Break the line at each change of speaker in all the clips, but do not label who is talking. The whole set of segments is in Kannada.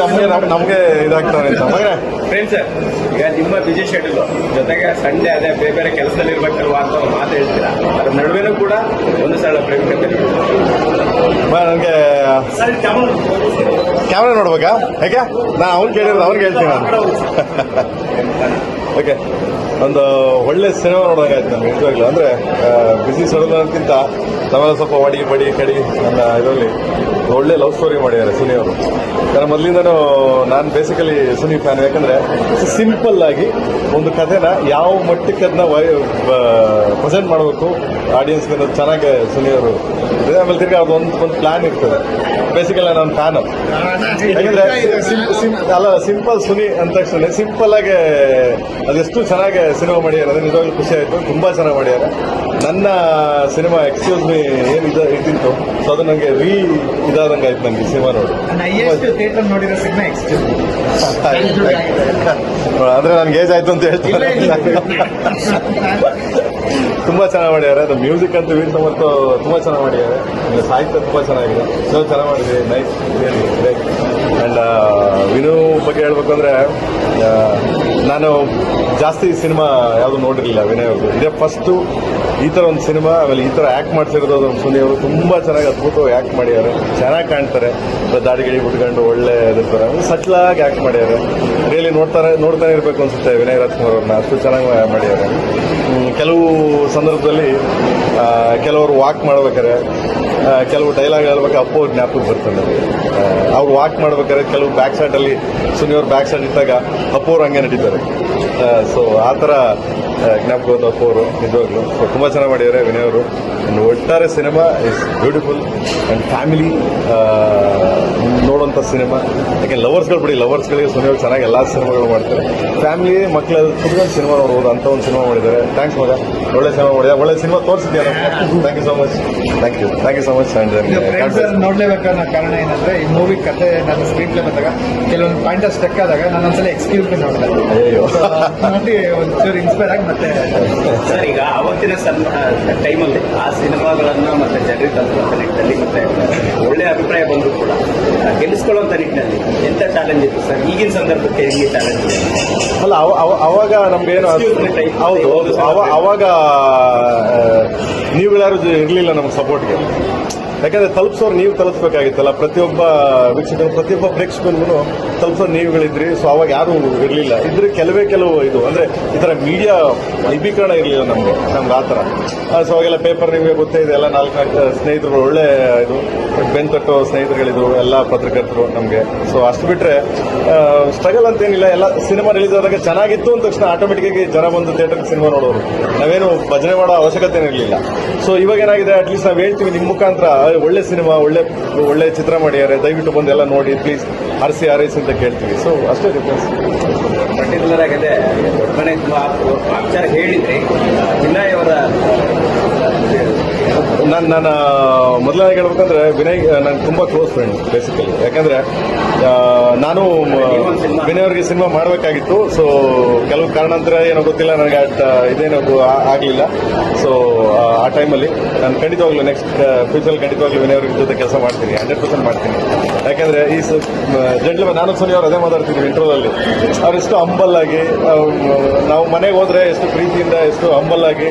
ನಮಗೆ ನಮಗೆ ಇದಾಗ್ತಾರೆ ಅಂತ.
ಫ್ರೆಂಡ್ಸ್ ಈಗ ನಿಮ್ಮ ಬಿಜಿ ಶೆಡ್ಯೂಲ್ ಜೊತೆಗೆ ಸಂಡೇ ಅದೇ ಬೇರೆ ಬೇರೆ ಕೆಲಸದಲ್ಲಿ ಇರ್ಬೇಕಲ್ವಾ ಅಂತ ಒಂದು ಮಾತು ಹೇಳ್ತೀರಾ? ಅದ್ರ ನಡುವೆನೂ ಕೂಡ ಒಂದು ಸಲ ಪ್ರೇಮಿಕತೆ
ನನಗೆ ಕ್ಯಾಮ್ರಾ ನೋಡ್ಬೇಕಾ? ಹೇಗೆ ನಾ ಅವ್ನು ಕೇಳಿರೋದು ಅವ್ನಿಗೆ ಹೇಳ್ತೀನಿ ನಾನು. ಓಕೆ ಒಂದು ಒಳ್ಳೆ ಸಿನಿಮಾ ನೋಡೋಂಗಾಯ್ತು ನಮ್ಗೆ ನಿಜವಾಗ್ಲೂ ಅಂದರೆ ಬಿಸಿ ಅನ್ನೋದಕ್ಕಿಂತ ನಾವೆಲ್ಲ ಸ್ವಲ್ಪ ಒಡಿ ಬಡಿ ಕಡಿ ನನ್ನ ಇದರಲ್ಲಿ ಒಳ್ಳೆ ಲವ್ ಸ್ಟೋರಿ ಮಾಡಿದ್ದಾರೆ ಸುನಿ ಅವರು. ನಾನು ಮೊದಲಿಂದನೂ ನಾನು ಬೇಸಿಕಲಿ ಸುನಿ ಫ್ಯಾನ್ ಯಾಕಂದರೆ ಸಿಂಪಲ್ ಆಗಿ ಒಂದು ಕಥೆನ ಯಾವ ಮಟ್ಟಕ್ಕೆ ಅದನ್ನ ಪ್ರೆಸೆಂಟ್ ಮಾಡಬೇಕು ಆಡಿಯನ್ಸ್ಗೆ ಚೆನ್ನಾಗಿ ಸುನಿ ಅವರು. ಆಮೇಲೆ ತಿರ್ಗಿ ಅದು ಒಂದು ಪ್ಲಾನ್ ಇರ್ತದೆ. ಬೇಸಿಕಲಿ ನಾನು ಫ್ಯಾನ್ ಯಾಕಂದ್ರೆ ಅಲ್ಲ ಸಿಂಪಲ್ ಸುನಿ ಅಂದ ತಕ್ಷಣ ಸಿಂಪಲ್ ಆಗಿ ಅದೆಷ್ಟು ಚೆನ್ನಾಗಿ ಸಿನಿಮಾ ಮಾಡ್ಯಾರ ಅದು ನಿಜವಾಗ್ಲೂ ಖುಷಿ ಆಯ್ತು. ತುಂಬಾ ಚೆನ್ನಾಗಿ ಮಾಡ್ಯಾರ ನನ್ನ ಸಿನಿಮಾ ಎಕ್ಸ್ಕ್ಯೂಸ್ ಮೀ ಏನ್ ಇದು ಇದ್ದಿತ್ತು? ಸೊ ಅದು ನನಗೆ ರೀ ಇದಾದಂಗೆ ಆಯ್ತು ನನಗೆ ಸಿನಿಮಾ ನೋಡಿ. ಅಂದ್ರೆ ನನ್ಗೆ ಏಜ್ ಆಯ್ತು ಅಂತ ಹೇಳ್ತೀನಿ ತುಂಬಾ ಚೆನ್ನಾಗಿ ಮಾಡಿದ್ದಾರೆ. ಅದು ಮ್ಯೂಸಿಕ್ ಅಂತ ವೀರ್ ಸಮರ್ಥ ತುಂಬಾ ಚೆನ್ನಾಗಿ ಮಾಡಿದ್ದಾರೆ. ಸಾಹಿತ್ಯ ತುಂಬಾ ಚೆನ್ನಾಗಿದೆ. ಸೊ ಚೆನ್ನಾಗಿ ಮಾಡಿದ್ರಿ. ನೈಸ್ ಅಂಡ್ ವಿನು ಬಗ್ಗೆ ಹೇಳಬೇಕು ಅಂದ್ರೆ ನಾನು ಜಾಸ್ತಿ ಸಿನಿಮಾ ಯಾವುದು ನೋಡಿರಲಿಲ್ಲ ವಿನಯ್ ಅವರು ಇದೇ ಫಸ್ಟು ಈ ಥರ ಒಂದು ಸಿನಿಮಾ, ಆಮೇಲೆ ಈ ಥರ ಆ್ಯಕ್ಟ್ ಮಾಡ್ತಿರೋದು ಒಂದು ಸುನಿ ಅವರು ತುಂಬ ಚೆನ್ನಾಗಿ ಅದ್ಭುತವಾಗಿ ಆ್ಯಕ್ಟ್ ಮಾಡಿದ್ದಾರೆ. ಚೆನ್ನಾಗಿ ಕಾಣ್ತಾರೆ. ದಾಡಿಗಿಳಿ ಬಿಟ್ಕೊಂಡು ಒಳ್ಳೆ ಇರ್ತಾರೆ ಸಟ್ಲಾಗಿ ಆ್ಯಕ್ಟ್ ಮಾಡಿದ್ದಾರೆ. ರಿಯಲಿ ನೋಡ್ತಾರೆ, ನೋಡ್ತಾನೆ ಇರಬೇಕು ಅನ್ಸುತ್ತೆ ವಿನಯ್ ರಾಜ್ಕುಮಾರ್ ಅವ್ರನ್ನ ಅಷ್ಟು ಚೆನ್ನಾಗಿ ಮಾಡಿದ್ದಾರೆ. ಕೆಲವು ಸಂದರ್ಭದಲ್ಲಿ ಕೆಲವರು ವಾಕ್ ಮಾಡ್ಬೇಕಾದ್ರೆ ಕೆಲವು ಡೈಲಾಗ್ ಹೇಳ್ಬೇಕು ಅಪ್ಪು ಜ್ಞಾಪಕ ಬರ್ತದೆ. ಅವ್ರು ವಾಕ್ ಮಾಡ್ಬೇಕಾದ್ರೆ ಕೆಲವು ಬ್ಯಾಕ್ ಸೈಡಲ್ಲಿ ಅಲ್ಲಿ ಸುನಿ ಬ್ಯಾಕ್ ಸೈಡ್ ಇದ್ದಾಗ ಅಪ್ಪು ಅವ್ರು ಹಂಗೆ ನಡೀತಾರೆ. ಸೊ ಆ ಥರ ಜ್ಞಾಪಕ ಬಂತು ಅಪ್ಪು ಅವರು ನಿಜವಾಗ್ಲು. ಸೊ ತುಂಬ ಚೆನ್ನಾಗಿ ಮಾಡಿದ್ದಾರೆ ವಿನಯ್ ಅವರು. ಆ್ಯಂಡ್ ಒಟ್ಟಾರೆ cinema is beautiful and family ನೋಡುವಂಥ ಸಿನಿಮಾ ಯಾಕೆ ಲವರ್ಸ್ಗಳು ಬಿಡಿ ಲವರ್ಸ್ಗಳಿಗೆ ಸುನಿಯವ್ರು ಚೆನ್ನಾಗಿ ಎಲ್ಲ ಸಿನಿಮಾಗಳು ಮಾಡ್ತಾರೆ. ಫ್ಯಾಮಿಲಿ ಮಕ್ಕಳ ಕುತ್ಕೊಂಡು ಸಿನಿಮಾ ನೋಡ್ಬೋದು ಅಂತ ಒಂದು ಸಿನಿಮಾ ಮಾಡಿದ್ದಾರೆ. ಥ್ಯಾಂಕ್ಸ್ ಮಗ. ಒಳ್ಳೆ ಸಿನಿಮಾ ಮಾಡಿದೆ ಒಳ್ಳೆ cinema ತೋರಿಸಿದ್ಯಾ thank you so much thank you thank you so much and
ನೋಡ್ಲೇಬೇಕು ಕಾರಣ ಏನಂದ್ರೆ ಈ ಮೂವಿ ಕತೆ ನನ್ನ ಸ್ಕ್ರೀನ್ ಪ್ಲೇ ಬಂದಾಗ ಕೆಲವೊಂದು ಪಾಯಿಂಟ್ ಸ್ಟಕ್ ಆದಾಗ ನಾನು ಒಂದ್ಸಲ ಎಕ್ಸ್ಕ್ಯೂಸ್ ನೋಡಿದೆ.
ಅಯ್ಯೋ
ನೋಡಿ ಒಂಚೂರು ಇನ್ಸ್ಪೈರ್ ಆಗಿ ಮತ್ತೆ
ಸರ್ ಈಗ ಅವತ್ತಿನ ಟೈಮಲ್ಲಿ ಆ ಸಿನಿಮಾಗಳನ್ನ ಮತ್ತೆ ಜನರಿಗೆ ತಲುಪುವಂತ ನಿಟ್ಟಿನಲ್ಲಿ ಮತ್ತೆ ಒಳ್ಳೆ ಅಭಿಪ್ರಾಯ ಬಂದರೂ ಕೂಡ ಗೆಲ್ಲಿಸ್ಕೊಳ್ಳುವಂತ ನಿಟ್ಟಿನಲ್ಲಿ ಎಂತ ಚಾಲೆಂಜ್ ಇತ್ತು ಸರ್? ಈಗಿನ ಸಂದರ್ಭಕ್ಕೆ ಹೆಂಗೆ ಚಾಲೆಂಜ್
ಅಲ್ಲ ಅವ- ಅವ- ಅವಾಗ
ನಮ್ಗೆ
ಹೌದು ಹೌದು ಅವ- ಅವಾಗ ನೀವುಗಳಾರು ಇರಲಿಲ್ಲ ನಮ್ಗೆ ಸಪೋರ್ಟ್ಗೆ. ಯಾಕಂದ್ರೆ ತಲುಪಿಸೋರು ನೀವು ತಲುಪಿಸ್ಬೇಕಾಗಿತ್ತಲ್ಲ, ಪ್ರತಿಯೊಬ್ಬ ವೀಕ್ಷಕರು, ಪ್ರತಿಯೊಬ್ಬ ಪ್ರೇಕ್ಷಕನಿಗೂ ತಲುಪಿಸೋರು ನೀವುಗಳಿದ್ರಿ, ಸೊ ಅವಾಗ ಯಾರು ಇರಲಿಲ್ಲ. ಇದ್ರೆ ಕೆಲವೇ ಕೆಲವು ಇದು, ಅಂದ್ರೆ ಈ ಥರ ಮೀಡಿಯಾ ವೈಭೀಕರಣ ಇರಲಿಲ್ಲ ನಮಗೆ, ನಮ್ಗೆ ಆ ಥರ. ಸೊ ಅವಾಗೆಲ್ಲ ಪೇಪರ್ ನಿಮಗೆ ಗೊತ್ತೇ ಇದೆ, ಎಲ್ಲ ನಾಲ್ಕು ಸ್ನೇಹಿತರು, ಒಳ್ಳೆ ಇದು ಬೆನ್ ತಟ್ಟೋ ಸ್ನೇಹಿತರುಗಳಿದ್ರು, ಎಲ್ಲ ಪತ್ರಕರ್ತರು ನಮಗೆ. ಸೊ ಅಷ್ಟು ಬಿಟ್ರೆ ಸ್ಟ್ರಗಲ್ ಅಂತೇನಿಲ್ಲ, ಎಲ್ಲ ಸಿನಿಮಾ ರಿಲೀಸ್ ಆದಾಗ ಚೆನ್ನಾಗಿತ್ತು ಅಂದ ತಕ್ಷಣ ಆಟೋಮೆಟಿಕ್ ಆಗಿ ಜನ ಬಂದು ಥಿಯೇಟರ್ ಸಿನಿಮಾ ನೋಡೋರು. ನಾವೇನು ಭಜನೆ ಮಾಡೋ ಅವಶ್ಯಕತೆ ಇರಲಿಲ್ಲ. ಸೊ ಇವಾಗ ಏನಾಗಿದೆ? ಅಟ್ಲೀಸ್ಟ್ ನಾವು ಹೇಳ್ತೀವಿ ನಿಮ್ಮ ಮುಖಾಂತರ "ಏ, ಒಳ್ಳೆ ಸಿನಿಮಾ ಒಳ್ಳೆ ಒಳ್ಳೆ ಚಿತ್ರ ಮಾಡಿದ್ದಾರೆ ದಯವಿಟ್ಟು ಬಂದು ಎಲ್ಲ ನೋಡಿ ಪ್ಲೀಸ್ ಹರಿಸಿ ಹಾರೈಸಿ ಅಂತ ಕೇಳ್ತೀವಿ. ಸೊ ಅಷ್ಟೇ ರಿಕ್ವೆಸ್ಟ್
ಪರ್ಟಿಕ್ಯುಲರ್ ಆಗಿದೆ ಹೇಳಿದ್ರಿ ವಿನಯ್ ಅವರ
ನಾನು ನಾನು ಮೊದಲನೇ ಹೇಳ್ಬೇಕಂದ್ರೆ ವಿನಯ್ ನಾನು ತುಂಬಾ ಕ್ಲೋಸ್ ಫ್ರೆಂಡ್ ಬೇಸಿಕಲಿ ಯಾಕಂದ್ರೆ ನಾನು ವಿನಯ್ ಅವರಿಗೆ ಸಿನಿಮಾ ಮಾಡಬೇಕಾಗಿತ್ತು ಸೊ ಕೆಲವು ಕಾರಣಾಂತರ ಏನೋ ಗೊತ್ತಿಲ್ಲ, ನನಗೆ ಅಟ್ ಇದೇನೋ ಆಗಲಿಲ್ಲ. ಸೊ ಆ ಟೈಮಲ್ಲಿ ನಾನು ಖಂಡಿತವಾಗ್ಲೂ ನೆಕ್ಸ್ಟ್ ಫ್ಯೂಚರ್ ಖಂಡಿತವಾಗ್ಲೂ ವಿನಯ್ ಅವ್ರ ಜೊತೆ ಕೆಲಸ ಮಾಡ್ತೀನಿ ಹಂಡ್ರೆಡ್ ಪರ್ಸೆಂಟ್ ಮಾಡ್ತೀನಿ. ಯಾಕಂದ್ರೆ ಈ ಜೆಂಟ್ಲ್ ನಾನು ಸೊನಿ ಅವ್ರು ಅದೇ ಮಾತಾಡ್ತಿದ್ವಿ ಇಂಟ್ರೋದಲ್ಲಿ ಅವ್ರು ಎಷ್ಟು ಹಂಬಲ್ ಆಗಿ ನಾವು ಮನೆಗೆ ಹೋದ್ರೆ ಎಷ್ಟು ಪ್ರೀತಿಯಿಂದ ಎಷ್ಟು ಹಂಬಲ್ ಆಗಿ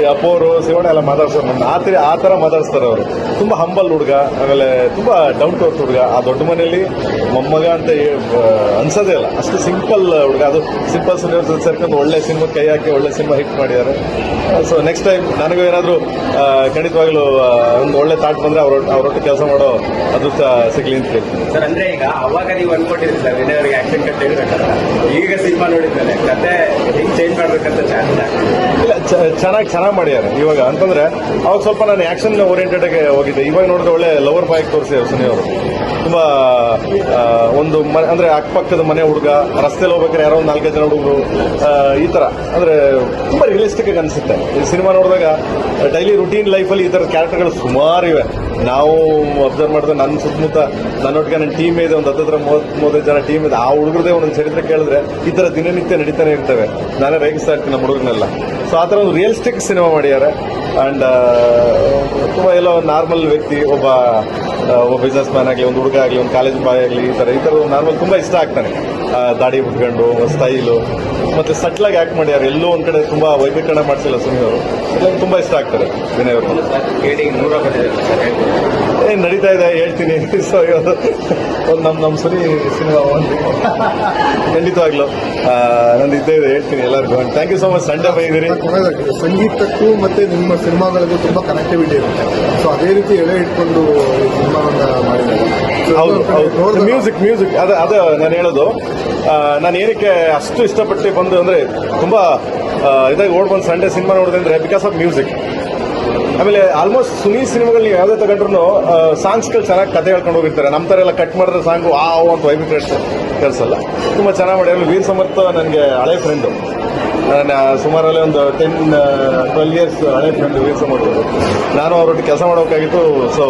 ಈ ಅಪ್ಪವರು ಶಿವಣ್ಣ ಎಲ್ಲ ಮಾತಾಡ್ಸೋರು ಆ ತರ, ಆ ಥರ ಮಾತಾಡ್ಸ್ತಾರೆ ಅವರು. ತುಂಬಾ ಹಂಬಲ್ ಹುಡುಗ, ಆಮೇಲೆ ತುಂಬಾ ಡೌನ್ ಟು ಅರ್ತ್ ಹುಡುಗ. ಆ ದೊಡ್ಡ ಮನೆಯಲ್ಲಿ ಮೊಮ್ಮಗ ಅಂತ ಅನ್ಸೋದೇ ಇಲ್ಲ. ಅಷ್ಟು ಸಿಂಪಲ್ ಹುಡುಗ. ಅದು ಸಿಂಪಲ್ ಸುನಿ ಅವ್ರ ಜೊತೆ ಸೇರ್ಕೊಂಡು ಒಳ್ಳೆ ಸಿನಿಮಾ ಕೈ ಹಾಕಿ ಒಳ್ಳೆ ಸಿನಿಮಾ ಹಿಟ್ ಮಾಡಿದ್ದಾರೆ. ಸೊ ನೆಕ್ಸ್ಟ್ ಟೈಮ್ ನನಗೂ ಏನಾದರೂ ಖಂಡಿತವಾಗ್ಲೂ ಒಂದು ಒಳ್ಳೆ ಥಾಟ್ ಬಂದ್ರೆ ಅವ್ರ ಅವರೊಟ್ಟು ಕೆಲಸ ಮಾಡೋ ಅದೃಷ್ಟ ಸಿಗಲಿ ಅಂತ ಕೇಳ್ತೀನಿ.
ಸರ್, ಅಂದ್ರೆ ಈಗ ಅವಾಗ ನೀವು ಅನ್ಕೊಂಡಿರಿ ಸರ್, ವಿನಯ್ ಆಕ್ಷನ್ ಕಟ್ ಹೇಳ್ಬೇಕಂತ ಈಗ ಸಿನಿಮಾ ನೋಡಿದ್ಮೇಲೆ ಕತೆ ಹೆಂಗ್ ಚೇಂಜ್ ಮಾಡ್ಬೇಕಂತ ಚಾನ್ಸ್
ಇಲ್ಲ ಚೆನ್ನಾಗಿ ಚೆನ್ನಾಗಿ ಮಾಡ್ಯಾರ ಇವಾಗ. ಅಂತಂದ್ರೆ, ಅವಾಗ ಸ್ವಲ್ಪ ನಾನು ಆಕ್ಷನ್ ಓರಿಯೆಂಟೆಡ್ ಆಗಿ ಹೋಗಿದ್ದೆ. ಇವಾಗ ನೋಡಿದ್ರೆ ಒಳ್ಳೆ ಲವರ್ ಬಾಯ್ ತೋರಿಸಿದ್ರು ಸುನಿ ಅವರು ತುಂಬಾ ಒಂದು ಮನೆ ಅಂದ್ರೆ ಅಕ್ಕಪಕ್ಕದ ಮನೆ ಹುಡುಗ, ರಸ್ತೆಲಿ ಹೋಗ್ಬೇಕಾದ್ರೆ ಯಾರೋ ಒಂದು ನಾಲ್ಕೈದು ಜನ ಹುಡುಗರು ಈ ತರ. ಅಂದ್ರೆ ತುಂಬಾ ರಿಯಲಿಸ್ಟಿಕ್ ಆಗಿ ಅನಿಸುತ್ತೆ. ಈ ಸಿನಿಮಾ ನೋಡಿದಾಗ ಡೈಲಿ ರುಟೀನ್ ಲೈಫಲ್ಲಿ ಈ ಥರ ಕ್ಯಾರೆಕ್ಟರ್ಗಳು ಸುಮಾರು ಇವೆ. ನಾವು ಅಬ್ಸರ್ವ್ ಮಾಡಿದ್ರೆ ನನ್ನ ಸುತ್ತಮುತ್ತ ನನ್ನೊಟ್ಟಿಗೆ ನನ್ನ ಟೀಮ್ ಇದೆ, ಒಂದು ಹತ್ತತ್ರ ಮೂವತ್ತು, ಮೂವತ್ತೈದು ಜನ ಟೀಮ್ ಇದೆ. ಆ ಹುಡುಗರದೇ ಒಂದೊಂದು ಚರಿತ್ರೆ ಕೇಳಿದ್ರೆ ಈ ಥರ ದಿನನಿತ್ಯ ನಡೀತಾನೆ ಇರ್ತವೆ. ನಾನೇ ರೇಗಿಸ್ತಾ ಇರ್ತೀನಿ ನಮ್ಮ ಹುಡುಗನೆಲ್ಲ. ಸೊ ಆ ಥರ ಒಂದು ರಿಯಲಿಸ್ಟಿಕ್ ಸಿನಿಮಾ ಮಾಡಿದ್ದಾರೆ. ಅಂಡ್ ತುಂಬ ಎಲ್ಲೋ ನಾರ್ಮಲ್ ವ್ಯಕ್ತಿ, ಒಬ್ಬ ಒಬ್ಬ ಬಿಸ್ನೆಸ್ ಮ್ಯಾನ್ ಆಗಲಿ, ಒಂದು ಹುಡುಗ ಆಗಲಿ, ಒಂದು ಕಾಲೇಜ್ ಬಾಯ್ ಆಗಲಿ, ಈ ಥರ ಈ ಥರ ನಾರ್ಮಲ್ ತುಂಬ ಇಷ್ಟ ಆಗ್ತಾನೆ. ದಾಡಿ ಉಟ್ಕೊಂಡು ಸ್ಟೈಲು ಮತ್ತು ಸಟ್ಲಾಗಿ ಆ್ಯಕ್ಟ್ ಮಾಡ್ಯಾರ ಎಲ್ಲೋ ಒಂದು ಕಡೆ ತುಂಬ ವೈಭೀಕರಣ ಮಾಡಿಸಿಲ್ಲ ಸುನಿ ಅವರು. ತುಂಬಾ ತುಂಬ ಇಷ್ಟ ಆಗ್ತಾರೆ ವಿನಯ್ ಅವರು. ಏ ನಡೀತಾ ಇದೆ ಹೇಳ್ತೀನಿ. ಸೊ ಇವತ್ತು ಒಂದು ನಮ್ಮ ನಮ್ಮ ಸರಿ ಸಿನಿಮಾ ಒಂದು ಖಂಡಿತವಾಗ್ಲು. ನಂದು ಇದ್ದೇ ಇದೆ ಹೇಳ್ತೀನಿ ಎಲ್ಲರಿಗೂ. Thank you so much Sunday ಬೈದಿರಿ
ಸಂಗೀತಕ್ಕೂ ಮತ್ತೆ ನಿಮ್ಮ ಸಿನಿಮಾಗಳಿಗೂ ತುಂಬಾ ಕನೆಕ್ಟಿವಿಟಿ ಇರುತ್ತೆ. ಸೊ ಅದೇ ರೀತಿ ಎಳೆ ಇಟ್ಕೊಂಡು ಸಿನಿಮಾವನ್ನ ಮಾಡಿದ್ದಾರೆ.
ಹೌದು ಮ್ಯೂಸಿಕ್ ಮ್ಯೂಸಿಕ್ ಅದೇ ಅದೇ ನಾನು ಹೇಳೋದು. ನಾನು ಏನಕ್ಕೆ ಅಷ್ಟು ಇಷ್ಟಪಟ್ಟು ಬಂದು ಅಂದರೆ ತುಂಬ ಇದಾಗಿ ಓಡ್ ಬಂದು ಸಂಡೇ ಸಿನಿಮಾ ನೋಡಿದೆ ಅಂದರೆ ಬಿಕಾಸ್ ಆಫ್ ಮ್ಯೂಸಿಕ್ ಆಮೇಲೆ ಆಲ್ಮೋಸ್ಟ್ ಸುನಿ ಸಿನಿಮಾಗಳು ನೀವು ಯಾವುದೇ ತಗೊಂಡ್ರು ಸಾಂಗ್ಸ್ಗಳು ಚೆನ್ನಾಗಿ ಕತೆ ಹೇಳ್ಕೊಂಡು ಹೋಗಿರ್ತಾರೆ. ನಮ್ಮ ಥರ ಎಲ್ಲ ಕಟ್ ಮಾಡಿದ್ರೆ ಸಾಂಗು ಆ ಓ ಅಂತ ವೈಬ್ರೇಟ್ ಕೆಲಸಲ್ಲ ತುಂಬ ಚೆನ್ನಾಗಿ ಮಾಡಿ ವೀರ್ ಸಮರ್ಥ ನನಗೆ ಹಳೆ ಫ್ರೆಂಡು ನಾನು ಸುಮಾರಲ್ಲೇ ಒಂದು ಟೆನ್ ಟ್ವೆಲ್ ಇಯರ್ಸ್ ಹಳೆ ಫ್ರೆಂಡ್ ವೀರ್ ಸಮರ್ಥ. ನಾನು ಅವರೊಟ್ಟಿಗೆ ಕೆಲಸ ಮಾಡೋಕ್ಕಾಗಿತ್ತು ಸೊ